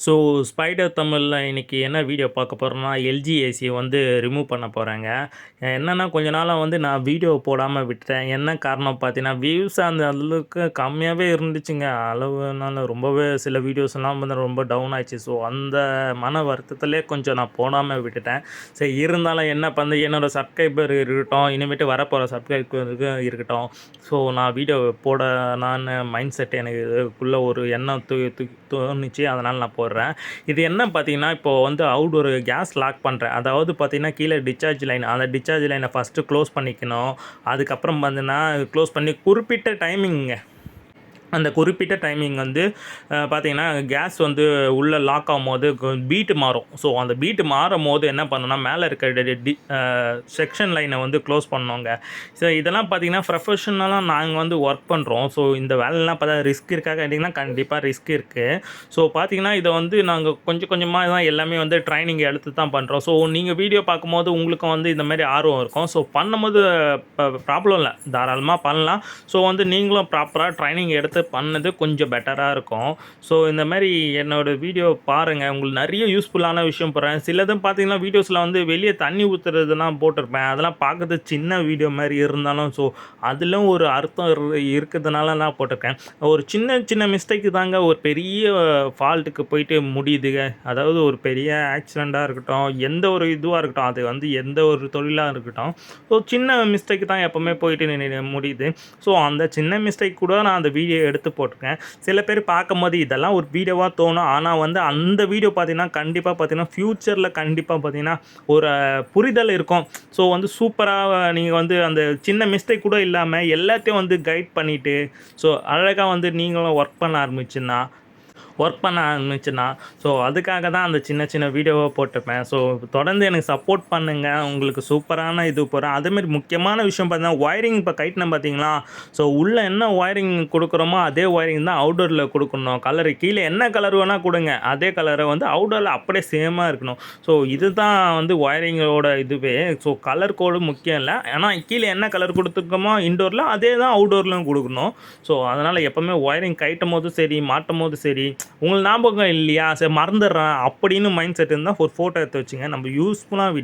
So spider தமிழில் இன்றைக்கி என்ன வீடியோ பார்க்க போகிறோம்னா எல்ஜி ஏசியை வந்து ரிமூவ் பண்ண போகிறேங்க என்னென்னா கொஞ்ச நாளாக வந்து நான் வீடியோ போடாமல் விட்டுட்டேன். என்ன காரணம் பார்த்தீங்கன்னா வியூஸ் அந்த அளவுக்கு கம்மியாகவே இருந்துச்சுங்க. அளவுனால ரொம்பவே சில வீடியோஸ்லாம் வந்து ரொம்ப டவுன் ஆயிடுச்சு. ஸோ அந்த மன வருத்தத்திலே கொஞ்சம் நான் போடாமல் விட்டுட்டேன். சரி இருந்தாலும் என்ன பண்ண என்னோடய சப்ஸ்கிரைபர் இருக்கட்டும் இனிமேட்டு வரப்போகிற சப்ஸ்கிரைபருக்கு இருக்கட்டும். ஸோ நான் வீடியோ போட நான் மைண்ட் செட் எனக்கு இதுக்குள்ளே ஒரு எண்ணம் தூ தூ தோணுச்சு. அதனால் நான் போடுறேன். இது என்ன பார்த்தீங்கன்னா இப்போது வந்து அவுட் ஒரு கேஸ் லாக் பண்ணுறேன் அதாவது பார்த்தீங்கன்னா கீழே டிஸ்சார்ஜ் லைன் அந்த டிஸ்சார்ஜ் லைனை ஃபஸ்ட்டு க்ளோஸ் பண்ணிக்கணும். அதுக்கப்புறம் பார்த்தீங்கன்னா க்ளோஸ் பண்ணி குறிப்பிட்ட டைமிங்க அந்த குறிப்பிட்ட டைமிங் வந்து பார்த்திங்கன்னா பார்த்தீங்கன்னா கேஸ் வந்து உள்ளே லாக் ஆகும்போது பீட்டு மாறும். ஸோ அந்த பீட்டு மாறும் போது என்ன பண்ணணும்னா மேலே இருக்க டி செக்ஷன் லைனை வந்து க்ளோஸ் பண்ணோங்க ஸோ இதெல்லாம் பார்த்தீங்கன்னா ப்ரொஃபஷனலாக நாங்கள் வந்து ஒர்க் பண்ணுறோம் ஸோ இந்த வேலைலாம் பார்த்தா ரிஸ்க் இருக்கா கேட்டிங்கன்னா கண்டிப்பாக ரிஸ்க் இருக்குது ஸோ பார்த்தீங்கன்னா இதை வந்து நாங்கள் கொஞ்சம் கொஞ்சமாக தான் எல்லாமே வந்து ட்ரைனிங் எடுத்து தான் பண்ணுறோம் ஸோ நீங்கள் வீடியோ பார்க்கும்போது உங்களுக்கும் வந்து இந்த மாதிரி ஆர்வம் இருக்கும். ஸோ பண்ணும்போது ப்ராப்ளம் இல்லை. தாராளமாக பண்ணலாம். ஸோ வந்து நீங்களும் ப்ராப்பராக ட்ரைனிங் எடுத்து பண்ணது கொஞ்சம் பெட்டராக இருக்கும். ஸோ இந்த மாதிரி என்னோடய வீடியோ பாருங்கள் உங்களுக்கு நிறைய யூஸ்ஃபுல்லான விஷயம் போடுறேன். சிலதும் பார்த்தீங்கன்னா வீடியோஸில் வந்து வெளியே தண்ணி ஊற்றுறதுலாம் போட்டிருப்பேன். அதெல்லாம் பார்க்கறது சின்ன வீடியோ மாதிரி இருந்தாலும் ஸோ அதிலும் ஒரு அர்த்தம் இரு- இருக்கிறதுனால நான் போட்டிருக்கேன். ஒரு சின்ன சின்ன மிஸ்டேக்கு தாங்க. ஒரு பெரிய ஃபால்ட்டுக்கு போயிட்டு முடியுதுங்க அதாவது ஒரு பெரிய ஆக்சிடெண்ட்டாக இருக்கட்டும் எந்த ஒரு இதுவாக இருக்கட்டும் அது வந்து எந்த ஒரு தொழிலாக இருக்கட்டும் ஸோ சின்ன மிஸ்டேக் தான் எப்போவுமே போயிட்டு முடியுது. ஸோ அந்த சின்ன மிஸ்டேக் கூட நான் அந்த வீடியோ எடுத்து போட்டிருக்கேன். சில பேர் பார்க்கும்போது இதெல்லாம் ஒரு வீடியோவாக தோணும். ஆனால் வந்து அந்த வீடியோ பார்த்தீங்கன்னா கண்டிப்பாக பார்த்தீங்கன்னா ஃப்யூச்சரில் கண்டிப்பாக பார்த்தீங்கன்னா ஒரு புரிதல் இருக்கும். ஸோ வந்து சூப்பராக நீங்கள் வந்து அந்த சின்ன மிஸ்டேக் கூட இல்லாமல் எல்லாத்தையும் வந்து கைட் பண்ணிவிட்டு ஸோ அழகாக வந்து நீங்களும் ஒர்க் பண்ண ஆரம்பிச்சுன்னா ஒர்க் பண்ண ஆரம்பிச்சுன்னா ஸோ அதுக்காக தான் அந்த சின்ன சின்ன வீடியோவை போட்டிருப்பேன் ஸோ தொடர்ந்து எனக்கு சப்போர்ட் பண்ணுங்கள் உங்களுக்கு சூப்பரான இது போகிறேன் அதேமாதிரி முக்கியமான விஷயம் பார்த்தீங்கன்னா ஒயரிங் இப்போ கைட்டினேன் பார்த்தீங்களா? ஸோ உள்ளே என்ன ஒயரிங் கொடுக்குறோமோ அதே ஒயரிங் தான் அவுடோரில் கொடுக்கணும். கலரு கீழே என்ன கலர் வேணால் கொடுங்க. அதே கலரை வந்து அவுடோரில் அப்படியே சேமாக இருக்கணும். ஸோ இதுதான் வந்து ஒயரிங்கோட இதுவே. ஸோ கலர் கோடு முக்கியம் இல்லை. ஆனால் கீழே என்ன கலர் கொடுத்துருக்கோமோ இன்டோரில் அதே தான் அவுடோர்லையும் கொடுக்கணும். ஸோ அதனால் எப்போவுமே ஒயரிங் கைட்டும் போதும் சரி மாட்டும் போதும் சரி உங்களுக்கு ஞாபகம் இல்லையா? சரி மறந்துடுறேன். அப்படின்னு மைண்ட் செட் இருந்தால் ஒரு ஃபோட்டோ எடுத்து வச்சுங்க. நம்ம யூஸ்ஃபுல்லாக வீடியோ